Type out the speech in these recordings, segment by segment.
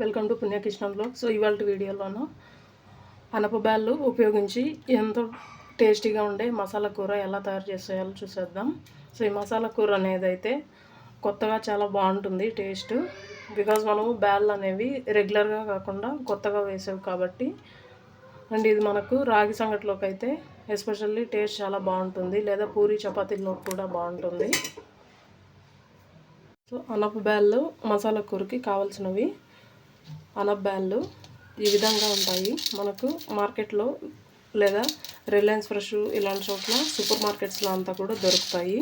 Welcome to Punyakrishna blog so ఇవాళ వీడియోలోను అనపబ్యాళ్ళు ఉపయోగించి ఎంతో టేస్టీగా ఉండే మసాలా కూర ఎలా తయారు చేసేయాలో చూసేద్దాం. సో ఈ మసాలా కూర అనేది అయితే కొత్తగా చాలా బాగుంటుంది టేస్ట్. బికాజ్ మనము బ్యాళ్ళు అనేవి రెగ్యులర్గా కాకుండా కొత్తగా వేసేవి కాబట్టి. అండ్ ఇది మనకు రాగి సంగటిలోకి అయితే ఎస్పెషల్లీ టేస్ట్ చాలా బాగుంటుంది. లేదా పూరి చపాతీలో కూడా బాగుంటుంది. సో అనప బ్యాళ్ళు మసాలా కూరకి కావాల్సినవి అనప బ్యాళ్ళు ఈ విధంగా ఉంటాయి. మనకు మార్కెట్లో లేదా రిలయన్స్ ఫ్రెష్ ఇలాంటి చోట్ల సూపర్ మార్కెట్స్లో అంతా కూడా దొరుకుతాయి.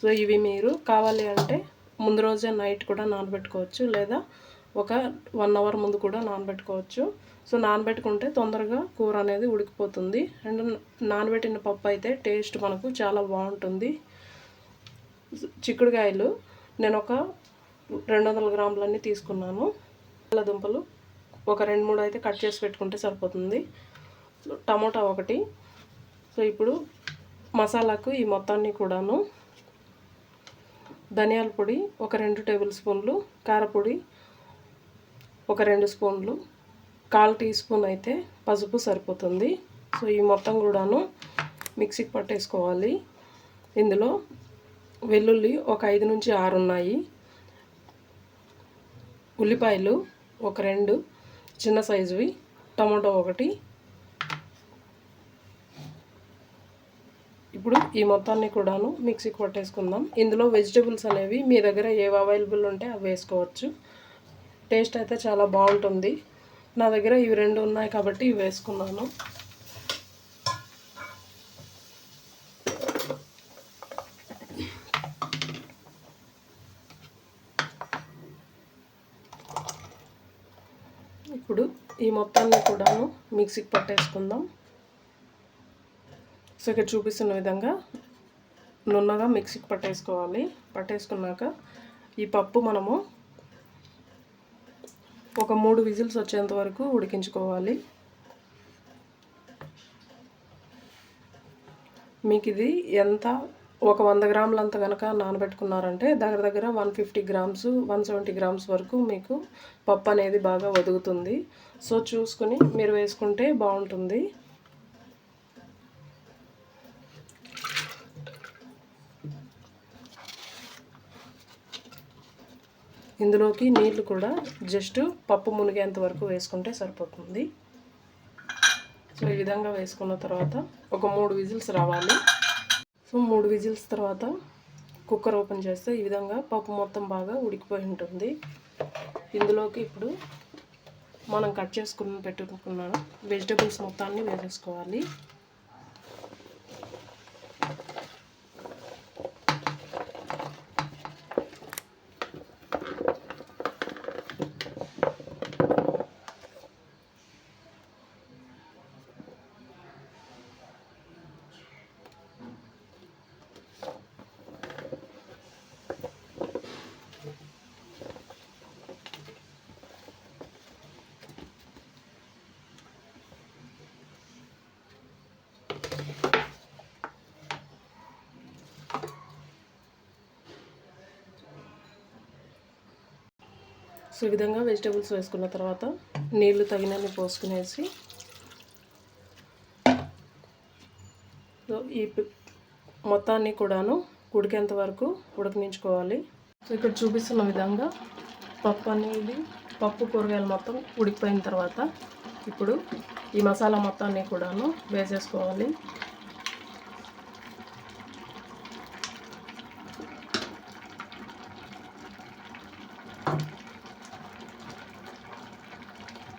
సో ఇవి మీరు కావాలి అంటే ముందు రోజే నైట్ కూడా నానబెట్టుకోవచ్చు లేదా ఒక వన్ అవర్ ముందు కూడా నానబెట్టుకోవచ్చు. సో నానబెట్టుకుంటే తొందరగా కూర అనేది ఉడికిపోతుంది. అండ్ నానబెట్టిన పప్పు అయితే టేస్ట్ మనకు చాలా బాగుంటుంది. చిక్కుడుకాయలు నేను ఒక రెండు వందల గ్రాములన్నీ తీసుకున్నాను. దుంపలు ఒక రెండు మూడు అయితే కట్ చేసి పెట్టుకుంటే సరిపోతుంది. టమోటా ఒకటి. సో ఇప్పుడు మసాలాకు ఈ మొత్తాన్ని కూడాను ధనియాల పొడి ఒక రెండు టేబుల్ స్పూన్లు కారపొడి ఒక రెండు స్పూన్లు కాల్ టీ స్పూన్ అయితే పసుపు సరిపోతుంది. సో ఈ మొత్తం కూడాను మిక్సీకి పట్టేసుకోవాలి. ఇందులో వెల్లుల్లి ఒక ఐదు నుంచి ఆరు ఉన్నాయి. ఉల్లిపాయలు ఒక రెండు చిన్న సైజువి. టమాటో ఒకటి. ఇప్పుడు ఈ మొత్తాన్ని కూడాను మిక్సీ కొట్టేసుకుందాం. ఇందులో వెజిటేబుల్స్ అనేవి మీ దగ్గర ఏవి అవైలబుల్ ఉంటే అవి వేసుకోవచ్చు. టేస్ట్ అయితే చాలా బాగుంటుంది. నా దగ్గర ఇవి రెండు ఉన్నాయి కాబట్టి ఇవి వేసుకున్నాను. ఇప్పుడు ఈ మొత్తాన్ని కూడాను మిక్సీకి పట్టేసుకుందాం. సో ఇక్కడ చూపిస్తున్న విధంగా నున్నగా మిక్సీకి పట్టేసుకోవాలి. పట్టేసుకున్నాక ఈ పప్పు మనము ఒక మూడు విజిల్స్ వచ్చేంత వరకు ఉడికించుకోవాలి. మీకు ఇది ఎంత ఒక వంద గ్రాములంత కనుక నానబెట్టుకున్నారంటే దగ్గర దగ్గర one fifty grams one seventy grams వరకు మీకు పప్పు అనేది బాగా వదుగుతుంది సో చూసుకుని మీరు వేసుకుంటే బాగుంటుంది. ఇందులోకి నీళ్ళు కూడా జస్ట్ పప్పు మునిగేంత వరకు వేసుకుంటే సరిపోతుంది. సో ఈ విధంగా వేసుకున్న తర్వాత ఒక మూడు విజిల్స్ రావాలి. సో మూడు విజిల్స్ తర్వాత కుక్కర్ ఓపెన్ చేస్తే ఈ విధంగా పప్పు మొత్తం బాగా ఉడికిపోయి ఉంటుంది. ఇందులోకి ఇప్పుడు మనం కట్ చేసుకుని పెట్టుకున్నాను వెజిటేబుల్స్ మొత్తాన్ని వేసేసుకోవాలి. సో ఈ విధంగా వెజిటేబుల్స్ వేసుకున్న తర్వాత నీళ్ళు తగినన్ని పోసుకునేసి సో ఈ మొత్తాన్ని కూడాను ఉడికేంత వరకు ఉడకనించుకోవాలి సో ఇక్కడ చూపిస్తున్న విధంగా పప్పు అనేది పప్పు కూరగాయలు మొత్తం ఉడికిపోయిన తర్వాత ఇప్పుడు ఈ మసాలా మొత్తాన్ని కూడాను వేసేసుకోవాలి.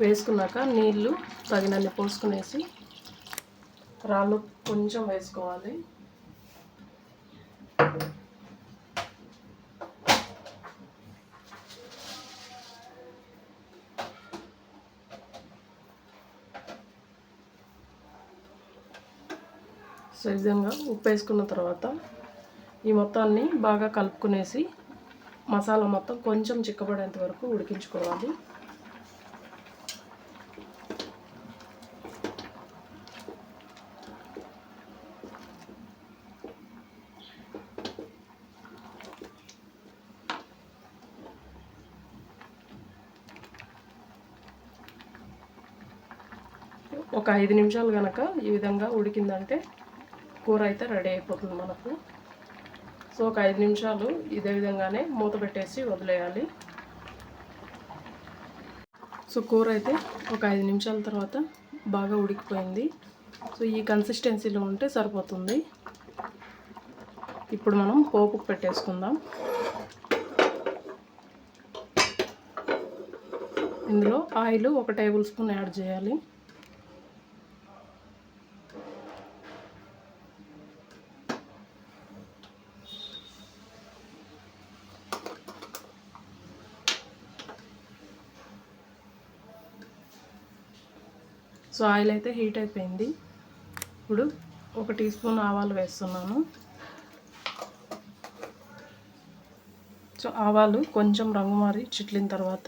వేసుకున్నాక నీళ్ళు తగినన్ని పోసుకునేసి రాళ్ళు కొంచెం వేసుకోవాలి. సో విధంగా ఉప్పు వేసుకున్న తర్వాత ఈ మొత్తాన్ని బాగా కలుపుకునేసి మసాలా మొత్తం కొంచెం చిక్కబడేంత వరకు ఉడికించుకోవాలి. ఒక ఐదు నిమిషాలు కనుక ఈ విధంగా ఉడికిందంటే కూర అయితే రెడీ అయిపోతుంది మనకు. సో ఒక ఐదు నిమిషాలు ఇదే విధంగానే మూత పెట్టేసి వదిలేయాలి. సో కూర అయితే ఒక ఐదు నిమిషాల తర్వాత బాగా ఉడికిపోయింది. సో ఈ కన్సిస్టెన్సీలో ఉంటే సరిపోతుంది. ఇప్పుడు మనం పోపు పెట్టేసుకుందాం. ఇందులో ఆయిల్ ఒక టేబుల్ స్పూన్ యాడ్ చేయాలి. సో ఆయిల్ అయితే హీట్ అయిపోయింది. ఇప్పుడు ఒక టీ స్పూన్ ఆవాలు వేస్తున్నాను. సో ఆవాలు కొంచెం రంగు మారి చిట్లిన తర్వాత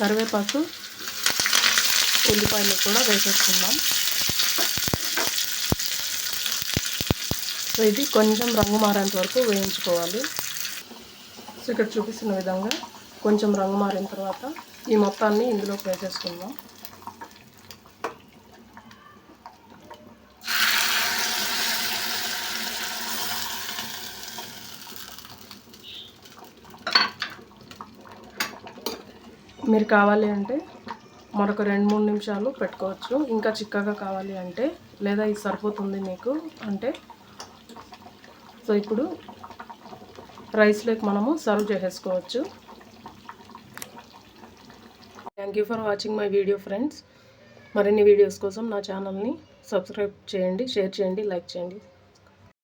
కరివేపాకు ఉల్లిపాయలు కూడా వేసేసుకుందాం. సో ఇది కొంచెం రంగు మారేంత వరకు వేయించుకోవాలి. సో ఇక్కడ చూపిస్తున్న విధంగా కొంచెం రంగు మారిన తర్వాత ఈ మొత్తాన్ని ఇందులోకి వేసేసుకుందాం మీరు కావాలి అంటే మరొక రెండు మూడు నిమిషాలు పెట్టుకోవచ్చు. ఇంకా చిక్కగా కావాలి అంటే లేదా ఇది సరిపోతుంది మీకు అంటే సో ఇప్పుడు రైస్లోకి మనము సర్వ్ చేసేసుకోవచ్చు. Thank you for watching my video friends మరిన్ని వీడియోస్ కోసం నా ఛానల్ని సబ్స్క్రైబ్ చేయండి షేర్ చేయండి లైక్ చేయండి.